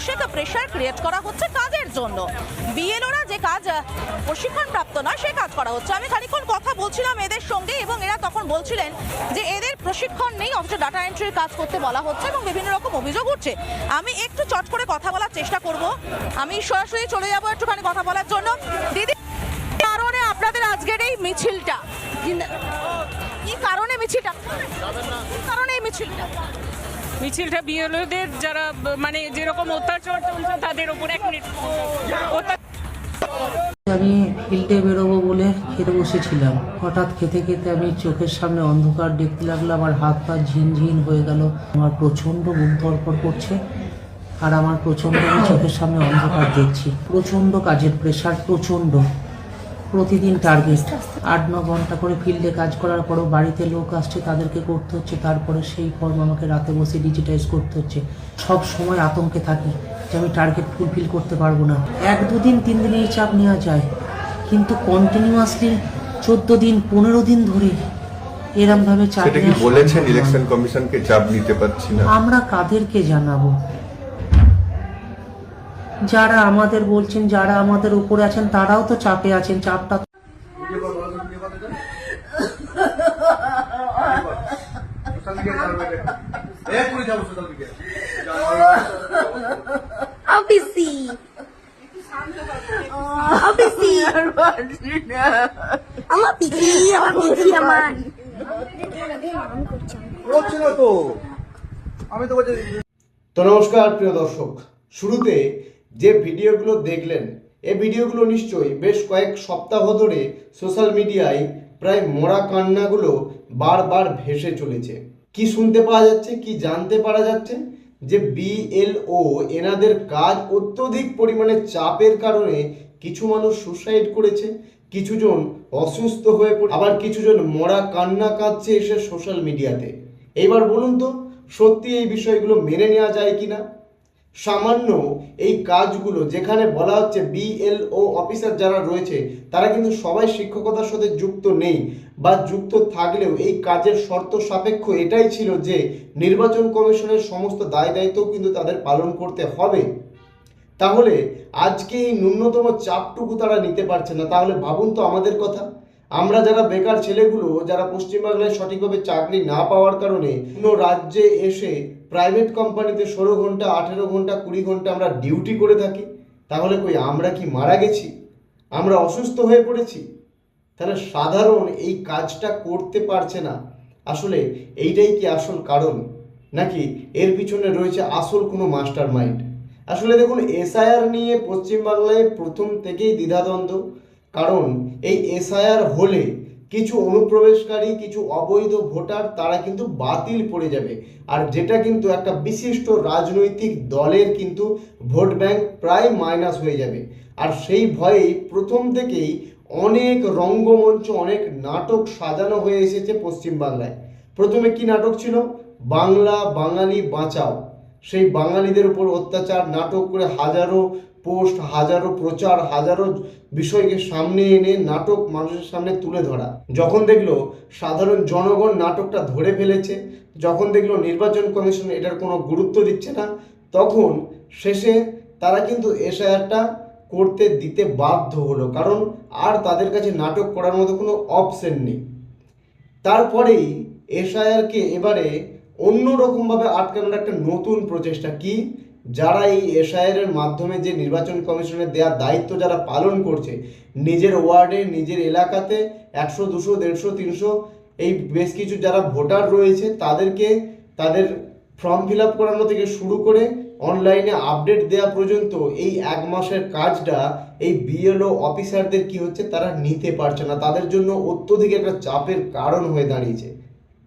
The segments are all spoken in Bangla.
মানসিক প্রেশার ক্রিয়েট করা হচ্ছে কাজের জন্য। বিএলওরা যে কাজ আহ, প্রশিক্ষণ প্রাপ্ত নয় সে কাজ করা হচ্ছে। আমি খানিক্ষণ কথা বলছিলাম এদের সঙ্গে এবং এরা তখন বলছিলেন যে এদের প্রশিক্ষণ নেই অথচ ডাটা এন্ট্রির কাজ করতে বলা হচ্ছে এবং বিভিন্ন রকম অভিযোগ উঠছে। আমি একটু চট করে কথা বলার চেষ্টা করব। আমি সরাসরি চলে যাব একটুখানি কথা বলার জন্য। দিদি কারণে আপনাদের আজকের এই মিছিলটা? কি কারণে মিছিলটা? কারণে এই মিছিলটা? মিছিলটা বিএলওদের যারা মানে যেরকম অত্যাচার চলছে, তাদের উপর এক মিনিট আমি ফিল্ডে বেরোবো বলে খেতে বসেছিলাম। হঠাৎ খেতে খেতে আমি চোখের সামনে অন্ধকার দেখতে লাগল আমার হাত পা ঝিনঝিন হয়ে গেল। আমার প্রচণ্ড বুক ধরপড় করছে আর আমার প্রচণ্ড চোখের সামনে অন্ধকার দেখছি। প্রচণ্ড কাজের প্রেশার প্রচণ্ড। প্রতিদিন টার্গেট আট ন ঘণ্টা করে ফিল্ডে কাজ করার পরও বাড়িতে লোক আসছে তাদেরকে করতে হচ্ছে তারপরে সেই ফর্ম আমাকে রাতে বসে ডিজিটাইজ করতে হচ্ছে। সব সময় আতঙ্কে থাকি যে আমি টার্গেট ফুলফিল করতে পারব না। এক দুদিন তিন দিন এই চাপ নেওয়া যায়। কিন্তু কন্টিনিউয়াসলি চোদ্দ দিন পনেরো দিন ধরে এরমভাবে চাপ নেওয়া বলেছেন ইলেকশন কমিশনকে চাপ নিতে পারছি না? আমরা কাদেরকে জানাব? যারা আমাদের বলছেন যারা আমাদের উপরে আছেন তারাও তো চাপে আছেন চাপটা অফিসি। অফিসি। আমার পিসি আমার পিসি আমার। তো আমি তো তো নমস্কার প্রিয় দর্শক। শুরুতে যে ভিডিওগুলো দেখলেন এই ভিডিওগুলো নিশ্চয়ই বেশ কয়েক সপ্তাহ ধরে সোশ্যাল মিডিয়ায় প্রায় মরা কান্নাগুলো বারবার ভেসে চলেছে। কি শুনতে পাওয়া যাচ্ছে, কি জানতে পারা যাচ্ছে? যে বিএলও এনাদের কাজ অত্যধিক পরিমাণে চাপের কারণে কিছু মানুষ সুসাইড করেছে, কিছুজন অসুস্থ হয়ে পড়ে, আবার কিছুজন মরা কান্না কাঁদছে এসে সোশ্যাল মিডিয়াতে। এইবার বলুন তো, সত্যি এই বিষয়গুলো মেনে নেওয়া যায় কিনা? সামান্য এই কাজগুলো যেখানে বলা হচ্ছে বিএলও অফিসার যারা রয়েছে, তারা কিন্তু সবাই শিক্ষকতার সাথে যুক্ত নেই বা যুক্ত থাকলেও এই কাজের শর্ত সাপেক্ষ এটাই ছিল যে নির্বাচন কমিশনের সমস্ত দায় দায়িত্ব কিন্তু তাদের পালন করতে হবে। তাহলে আজকে এই ন্যূনতম চাপটুকু তারা নিতে পারছে না। তাহলে ভাবুন তো আমাদের কথা। আমরা যারা বেকার ছেলেগুলো, যারা পশ্চিমবাংলায় সঠিকভাবে চাকরি না পাওয়ার কারণে অন্য রাজ্যে এসে প্রাইভেট কোম্পানিতে ষোলো ঘণ্টা, আঠেরো ঘণ্টা, কুড়ি ঘণ্টা আমরা ডিউটি করে থাকি, তাহলে কই আমরা কি মারা গেছি? আমরা অসুস্থ হয়ে পড়েছি? তাহলে সাধারণ এই কাজটা করতে পারছে না। আসলে এইটাই কি আসল কারণ? নাকি এর পিছনে রয়েছে আসল কোনো মাস্টার মাইন্ড আসলে দেখুন এসআইআর নিয়ে পশ্চিমবাংলায় প্রথম থেকেই দ্বিধাদ্বন্দ্ব। কারণ এই এসআইআর হলে কিছু অনুপ্রবেশকারী, কিছু অবৈধ ভোটার, তারা কিন্তু বাতিল পড়ে যাবে। আর যেটা কিন্তু একটা বিশিষ্ট রাজনৈতিক দলের কিন্তু ভোট ব্যাংক প্রায় মাইনাস হয়ে যাবে। আর সেই ভয়েই প্রথম থেকেই অনেক রঙ্গমঞ্চ, অনেক নাটক সাজানো হয়ে এসেছে পশ্চিমবাংলায়। প্রথমে কি নাটক ছিল? বাংলা বাঙালি বাঁচাও। সেই বাঙালিদের উপর অত্যাচার, নাটক করে হাজারো পোস্ট, হাজারো প্রচার, হাজারো বিষয়কে সামনে এনে নাটক মানুষের সামনে তুলে ধরা। যখন দেখল সাধারণ জনগণ নাটকটা ধরে ফেলেছে, যখন দেখল নির্বাচন কমিশন এটার কোনো গুরুত্ব দিচ্ছে না, তখন শেষে তারা কিন্তু এসআইআরটা করতে দিতে বাধ্য হলো। কারণ আর তাদের কাছে নাটক করার মতো কোনো অপশন নেই। তারপরেই এসআইআরকে এবারে অন্যরকমভাবে আটকানোর একটা নতুন প্রচেষ্টা। কি? যারা এই এসআইআর এর মাধ্যমে যে নির্বাচন কমিশনের দেওয়া দায়িত্ব যারা পালন করছে, নিজের ওয়ার্ডে, নিজের এলাকাতে একশো, দুশো, দেড়শো, তিনশো, এই বেশ কিছু যারা ভোটার রয়েছে তাদেরকে তাদের ফর্ম ফিল আপ করানো থেকে শুরু করে অনলাইনে আপডেট দেওয়া পর্যন্ত এই এক মাসের কাজটা এই বিএলও অফিসারদের কি হচ্ছে তারা নিতে পারছে না। তাদের জন্য অত্যধিক একটা চাপের কারণ হয়ে দাঁড়িয়েছে।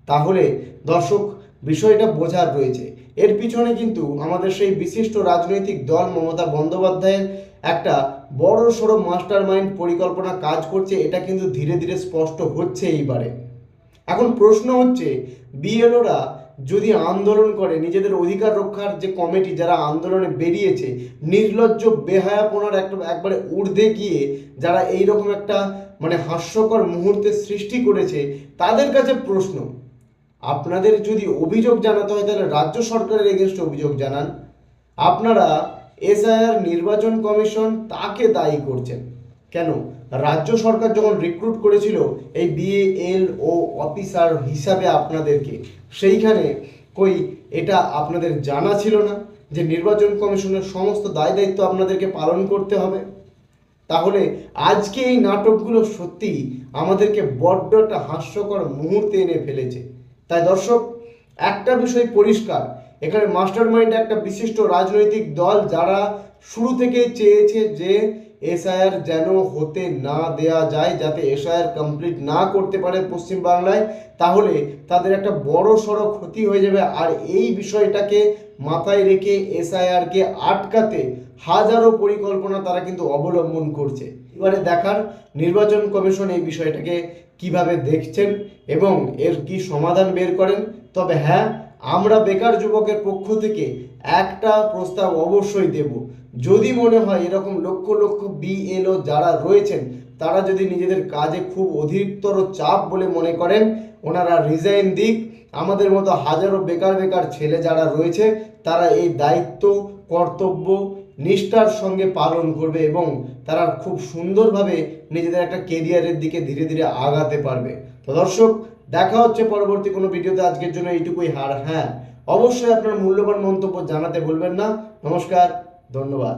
তাহলে দর্শক, বিষয়টা বোঝার রয়েছে। এর পিছনে কিন্তু আমাদের সেই বিশিষ্ট রাজনৈতিক দল মমতা বন্দ্যোপাধ্যায়ের একটা বড় সড়ো মাস্টার মাইন্ড পরিকল্পনা কাজ করছে, এটা কিন্তু ধীরে ধীরে স্পষ্ট হচ্ছে এইবারে। এখন প্রশ্ন হচ্ছে, বিএলওরা যদি আন্দোলন করে, নিজেদের অধিকার রক্ষার যে কমিটি যারা আন্দোলনে বেরিয়েছে, নির্লজ্জ, বেহায়াপনার একটা একবারে ঊর্ধ্বে গিয়ে যারা এই রকম একটা মানে হাস্যকর মুহূর্তের সৃষ্টি করেছে, তাদের কাছে প্রশ্ন আপনাদের যদি অভিযোগ জানাতে হয়, তাহলে রাজ্য সরকারের এগেনস্টে অভিযোগ জানান। আপনারা এসআইআর নির্বাচন কমিশন তাকে দায়ী করছেন। কেন? রাজ্য সরকার যখন রিক্রুট করেছিল, এই বিএল ও অফিসার হিসাবে আপনাদেরকে, সেইখানে কই এটা আপনাদের জানা ছিল না যে নির্বাচন কমিশনের সমস্ত দায় দায়িত্ব আপনাদেরকে পালন করতে হবে। তাহলে আজকে এই নাটকগুলো সত্যি আমাদেরকে বড্ড একটা হাস্যকর মুহূর্তে এনে ফেলেছে। তাই দর্শক, একটা বিষয় পরিষ্কার, এখানে মাস্টার মাইন্ড একটা বিশিষ্ট রাজনৈতিক দল যারা শুরু থেকে চেয়েছে যে এসআইআর যেন হতে না দেয়া যায়, যাতে এসআইআর কমপ্লিট না করতে পারে পশ্চিমবাংলায় তাহলে তাদের একটা বড় সড়ো ক্ষতি হয়ে যাবে। আর এই বিষয়টাকে মাথায় রেখে এসআইআরকে আটকাতে হাজারো পরিকল্পনা তারা কিন্তু অবলম্বন করছে। এবারে দেখার নির্বাচন কমিশন এই বিষয়টাকে কীভাবে দেখছেন এবং এর কি সমাধান বের করেন? তবে হ্যাঁ আমরা বেকার যুবকের পক্ষ থেকে একটা প্রস্তাব অবশ্যই দেব। যদি মনে হয় এরকম লক্ষ লক্ষ বিএলও যারা রয়েছেন, তারা যদি নিজেদের কাজে খুব অধিকতর চাপ বলে মনে করেন, ওনারা রিজাইন দিক। আমাদের মতো হাজারো বেকার বেকার ছেলে যারা রয়েছে, তারা এই দায়িত্ব, কর্তব্য, নিষ্ঠার সঙ্গে পালন করবে এবং তারা খুব সুন্দরভাবে নিজেদের একটা কেরিয়ারের দিকে ধীরে ধীরে আগাতে পারবে। তো দর্শক, দেখা হচ্ছে পরবর্তী কোনো ভিডিওতে। আজকের জন্য এইটুকুই হার। হ্যাঁ অবশ্যই আপনার মূল্যবান মন্তব্য জানাতে ভুলবেন না। নমস্কার, ধন্যবাদ।